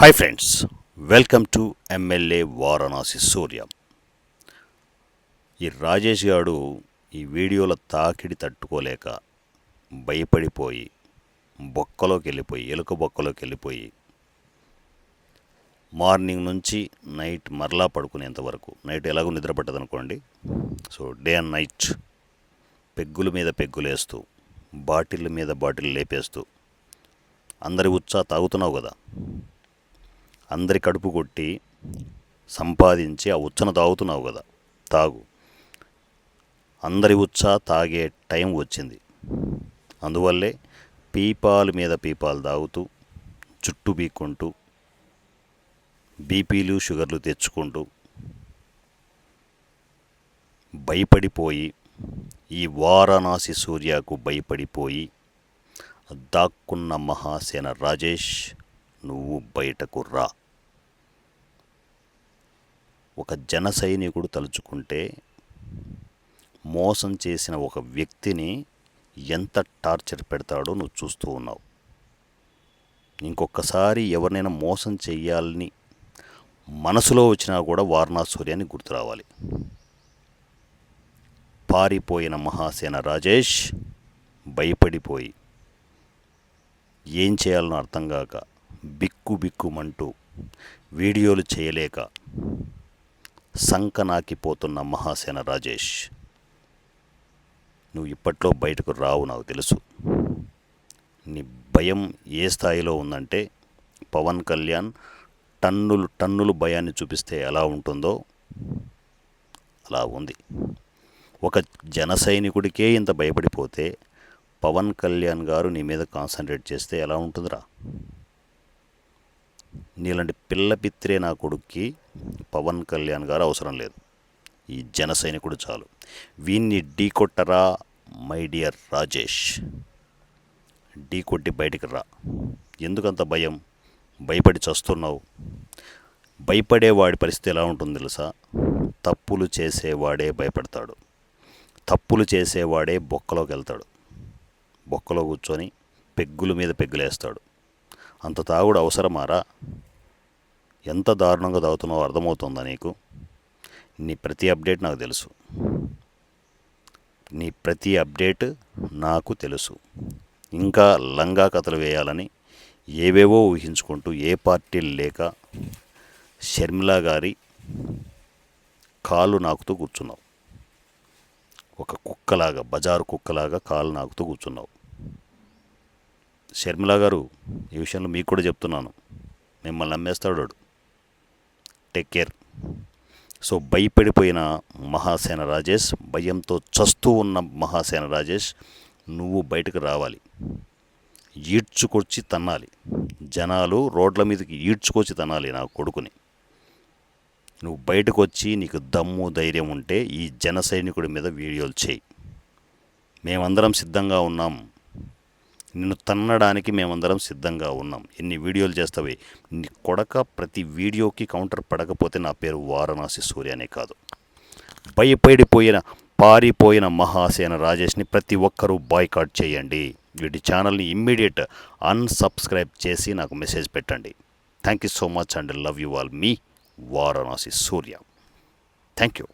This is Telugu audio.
Hi friends welcome to MLA Varanasi Surya ఈ రాజేష్ గారు ఈ వీడియోల తాకిడి తట్టుకోలేక భయపడిపోయి బొక్కలోకి వెళ్ళిపోయి ఎలుక బొక్కలోకి వెళ్ళిపోయి మార్నింగ్ నుంచి నైట్ మరలా పడుకునేంత వరకు నైట్ ఎలాగో నిద్ర పట్టదనుకోండి. సో డే అండ్ నైట్ పెగ్గుల మీద పెగ్గులేస్తూ బాటిల్ మీద బాటిల్ లేపేస్తూ అందరి ఉత్సాహ తాగుతున్నావు కదా. అందరి కడుపు కొట్టి సంపాదించి ఆ ఉచ్చన తాగుతున్నావు కదా తాగు. అందరి ఉచ్చ తాగే టైం వచ్చింది. అందువల్లే పీపాలు మీద పీపాలు తాగుతూ చుట్టు బీక్కుంటూ బీపీలు షుగర్లు తెచ్చుకుంటూ భయపడిపోయి ఈ వారణాసి సూర్యకు భయపడిపోయి దాక్కున్న మహాసేన రాజేష్ నువ్వు బయటకు రా. ఒక జన సైనికుడు తలుచుకుంటే మోసం చేసిన ఒక వ్యక్తిని ఎంత టార్చర్ పెడతాడో నువ్వు చూస్తూ ఉన్నావు. ఇంకొకసారి ఎవరినైనా మోసం చేయాలని మనసులో వచ్చినా కూడా వారణాసూర్యాన్ని గుర్తు రావాలి. పారిపోయిన మహాసేన రాజేష్ భయపడిపోయి ఏం చేయాలనో అర్థం కాక బిక్కు బిక్కుమంటూ వీడియోలు చేయలేక సంకనాకిపోతున్న మహాసేన రాజేష్ నువ్వు ఇప్పట్లో బయటకు రావు నాకు తెలుసు. నీ భయం ఏ స్థాయిలో ఉందంటే పవన్ కళ్యాణ్ టన్నులు టన్నులు భయాన్ని చూపిస్తే ఎలా ఉంటుందో అలా ఉంది. ఒక జన సైనికుడికే ఇంత భయపడిపోతే పవన్ కళ్యాణ్ గారు నీ మీద కాన్సన్ట్రేట్ చేస్తే ఎలా ఉంటుందిరా? నీలాంటి పిల్ల పిత్రే నా కొడుక్కి పవన్ కళ్యాణ్ గారు అవసరం లేదు. ఈ జన సైనికుడు చాలు. వీన్ని ఢీ కొట్టరా మై డియర్ రాజేష్. ఢీ కొట్టి బయటికి రా. ఎందుకంత భయం? భయపడి చస్తున్నావు. భయపడేవాడి పరిస్థితి ఎలా ఉంటుంది తెలుసా? తప్పులు చేసేవాడే భయపడతాడు. తప్పులు చేసేవాడే బొక్కలోకి వెళ్తాడు. బొక్కలో కూర్చొని పెగ్గుల మీద పెగ్గులేస్తాడు. అంత తాగుడు అవసరమారా? ఎంత దారుణంగా తాగుతున్నావో అర్థమవుతుందా నీకు? నీ ప్రతి అప్డేట్ నాకు తెలుసు. నీ ప్రతి అప్డేట్ నాకు తెలుసు. ఇంకా లంగా కథలు వేయాలని ఏవేవో ఊహించుకుంటూ ఏ పార్టీలు లేక షర్మిల గారి కాలు నాకుతూ కూర్చున్నావు. ఒక కుక్కలాగా బజారు కుక్కలాగా కాలు నాకుతూ కూర్చున్నావు. షర్మిల గారు ఈ విషయంలో మీకు కూడా చెప్తున్నాను. మిమ్మల్ని నమ్మేస్తాడు టేక్ కేర్ సో భయపడిపోయిన మహాసేన రాజేష్ భయంతో చస్తూ ఉన్న మహాసేన రాజేష్ నువ్వు బయటకు రావాలి. ఈడ్చుకొచ్చి తన్నాలి. జనాలు రోడ్ల మీదకి ఈడ్చుకొచ్చి తనాలి నా కొడుకుని. నువ్వు బయటకు వచ్చి నీకు దమ్ము ధైర్యం ఉంటే ఈ జన సైనికుడి మీద వీడియోలు చేయి. మేమందరం సిద్ధంగా ఉన్నాం. నిన్ను తన్నడానికి మేమందరం సిద్ధంగా ఉన్నాం. ఎన్ని వీడియోలు చేస్తావే? నీ కొడక ప్రతి వీడియోకి కౌంటర్ పడకపోతే నా పేరు వారణాసి సూర్య అనే కాదు. భయపడిపోయిన పారిపోయిన మహాసేన రాజేష్ని ప్రతి ఒక్కరూ బాయ్కాట్ చేయండి. వీటి ఛానల్ని ఇమ్మీడియట్ అన్సబ్స్క్రైబ్ చేసి నాకు మెసేజ్ పెట్టండి. Thank you so much and love you all. Me Varanasi Surya. Thank you